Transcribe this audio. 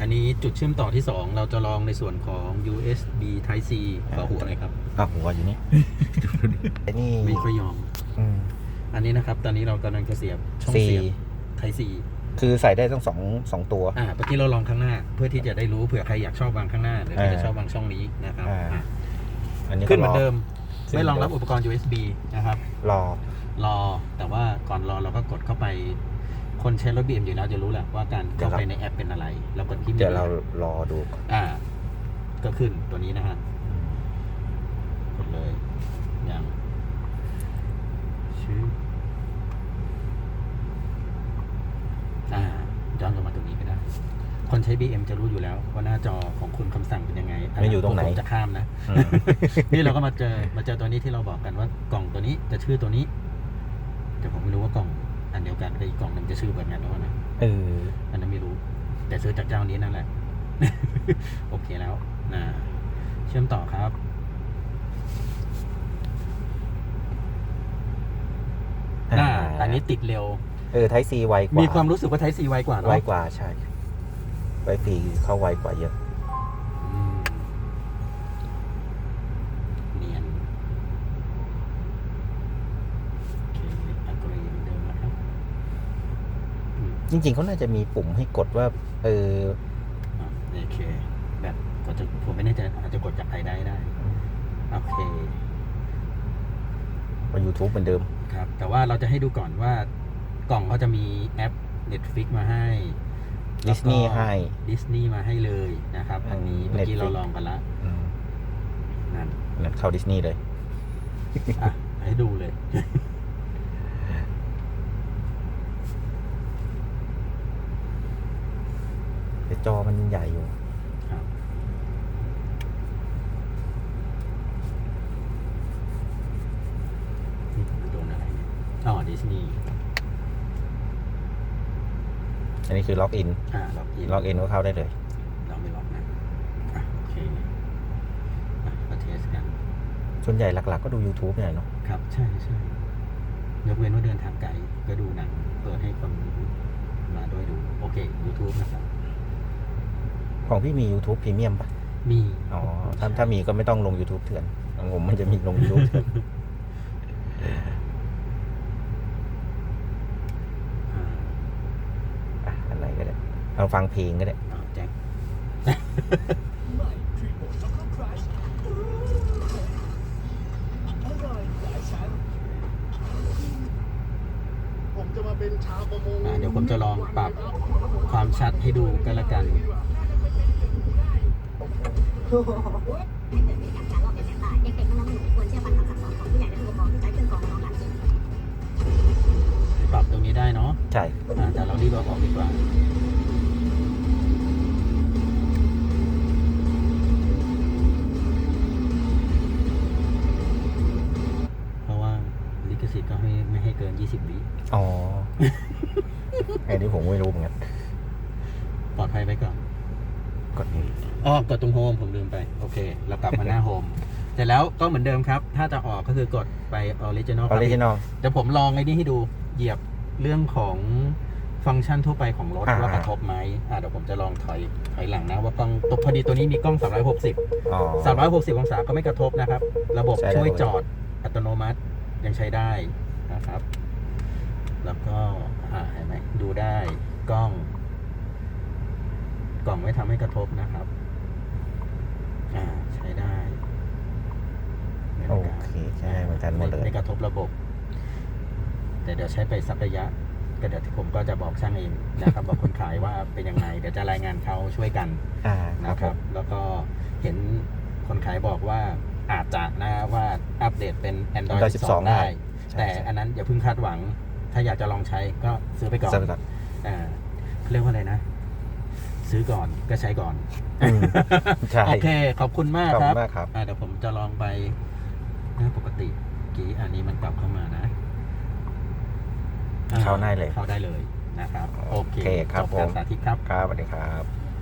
อันนี้จุดเชื่อมต่อที่ 2 เราจะลองในส่วนของ USB Type C ขอหัวหน่อยครับอะหัวอยู่นี่ไอ้นี่ไม่ค่อยยอม อืม อันนี้นะครับ ตอนนี้เรากำลังจะเสียบช่อง C เสียบ Type C คือใส่ได้ทั้งสองสองตัว อ่าเมื่อกี้เราลองข้างหน้า เพื่อที่จะได้รู้เผื่อใครอยากชอบวางข้างหน้าหรือใครอ่าจะชอบวางช่องนี้นะครับอ่า อะอันนี้ขึ้นเหมือนก็รเดิม ขึ้นไม่รองรับเหมือนเดิมอุปกรณ์ USB นะครับ รอ รอแต่ว่าก่อนรอเราก็กดเข้าไป คนใช้รถ BM อยู่แล้วจะรู้แหละว่าการเข้าไปในแอปเป็นอะไรเรากดที่เดี๋ยวเรารอดูก่อนอ่า ก็ขึ้นตัวนี้นะฮะกดเลยอย่างชื่ออ่าย้อนลงมาตรงนี้ก็ได้ คนใช้ BM จะรู้อยู่แล้ว ว่าหน้าจอของคุณคำสั่งเป็นยังไงมันอยู่ตรงไหนผมจะข้ามนะอืมนี่เราก็มาเจอมาเจอตัวนี้ที่เราบอกกันว่ากล่องตัวนี้จะชื่อตัวนี้ แต่ผมไม่รู้ว่ากล่อง อันเดียวกันแต่อีกกล่องหนึ่งจะชื่อเหมือนกันหรือเปล่านะเออ อันนั้นไม่รู้ แต่ซื้อจากเจ้านี้นั่นแหละ โอเคแล้วนะเชื่อมต่อครับอ่าอันนี้ติดเร็ว เออไทซีไวกว่า มีมีความรู้สึกว่าไทซีไวกว่าเนอะไวกว่าใช่ไวฟีเข้าไวกว่าเยอะ อืมเนียนโอเคอักรีเหมือนเดิมนะครับอืม จริงๆเขาน่าจะมีปุ่มให้กดว่า เอออะโอเค แบบกดจะผมไม่แน่ใจอาจจะกดจากไอได้ได้ โอเคว่า YouTube เหมือนเดิม ครับ แต่ว่าเราจะให้ดูก่อนว่ากล่องเขาจะมีแอป Netflix มาให้ ดิสนีย์ให้ ดิสนีย์มาให้เลยนะครับ อันนี้อืมเมื่อกี้ Netflix เราลองกันละอืมนั่นนั่นเข้าดิสนีย์เลย อะ ให้ดูเลย แต่ จอมันใหญ่อยู่ครับนี่ผมโดนอะไรเนี่ยอ๋อดิสนีย์อันนี้คือล็อกอิน อ่าล็อกอินล็อกอินก็เข้าได้เลย เราไม่ล็อกนะอะโอเคอะมาเทสกัน ส่วนใหญ่หลักๆ ก็ดู YouTube เนี่ยเนาะ ครับ ใช่ใช่ยกเว้นว่าเดินทางไกลก็ดูหนังเปิดให้คนมาด้วยดู โอเค YouTube นะครับ ของพี่มี YouTube Premium ป่ะมีอ๋อถ้าถ้ามีก็ไม่ต้องลง YouTube เถื่อนของผมมันจะมีลง YouTube เถื่อนอ่าอะอันไหนก็ได้เอาฟังเพลงก็ได้เอาแจ็คผมจะมาเป็น ชาวประมงอ่าเดี๋ยวผมจะลองปรับความชัดให้ดูกันละกันปรับตรงนี้ได้เนาะใช่อ่าแต่เรารีบเอาออกดีกว่าเพราะว่าลิขสิทธิ์ก็ให้ไม่ให้เกิน 20 วิอ๋อ ไอ้นี่ผมไม่รู้เหมือนกัน ปลอดภัยไว้ก่อน กดนี่อ๋อกดตรงโฮมผมลืมไป โอเค เรากลับมาหน้าโฮมเสร็จแล้วก็เหมือนเดิมครับ ถ้าจะออกก็คือกดไป original ออริจินอลเดี๋ยวผมลองไอ้นี่ให้ดูเหยียบเรื่องของฟังก์ชันทั่วไปของรถอ่าว่ากระทบไหมอ่าเดี๋ยวผมจะลองถอยถอยหลังนะว่ากล้องตัวพอดีตัวนี้มีกล้อง 360อ๋อ360 องศาก็ไม่กระทบนะครับ ระบบใช้ได้ช่วยเลยจอดอัตโนมัติยังใช้ได้นะครับ แล้วก็อ่าเห็นไหมดูได้กล้อง กล่องไม่ทำให้กระทบนะครับ อ่าใช้ได้โอเคใช่เหมือนกันหมดเลยไไม่กระทบระบบ แต่เดี๋ยวใช้ไปสักระยะก็เดี๋ยวที่ผมก็จะบอกช่างเองนะครับ บอกคนขายว่าเป็นยังไง เดี๋ยวจะรายงานเขาช่วยกันอ่าครันะบคผรับมแล้วก็เห็นคนขายบอกว่าอาจจะนะว่าอัปเดตเป็น Android Android 12 12 ได้ใช่แต่ใช่อันนั้นอย่าเพิ่งคาดหวัง ถ้าอยากจะลองใช้ก็ซื้อไปก่อนสำหรับอ่าเขาเรียกว่าอะไรนะ ซื้อก่อนก็ใช้ก่อน อืมใช่ โอเค ขอบคุณมากขอบคคุรับณมากครับ อ่าเดี๋ยวผมจะลองไปหน้าปกติเมื่อกี้อันนี้มันกลับเข้ามานะอ่เข้าได้เลยเข้าได้เลยนะครับ โอเคโอเคครับจบการผม สาธิตครับ ครับสวัสดีครับ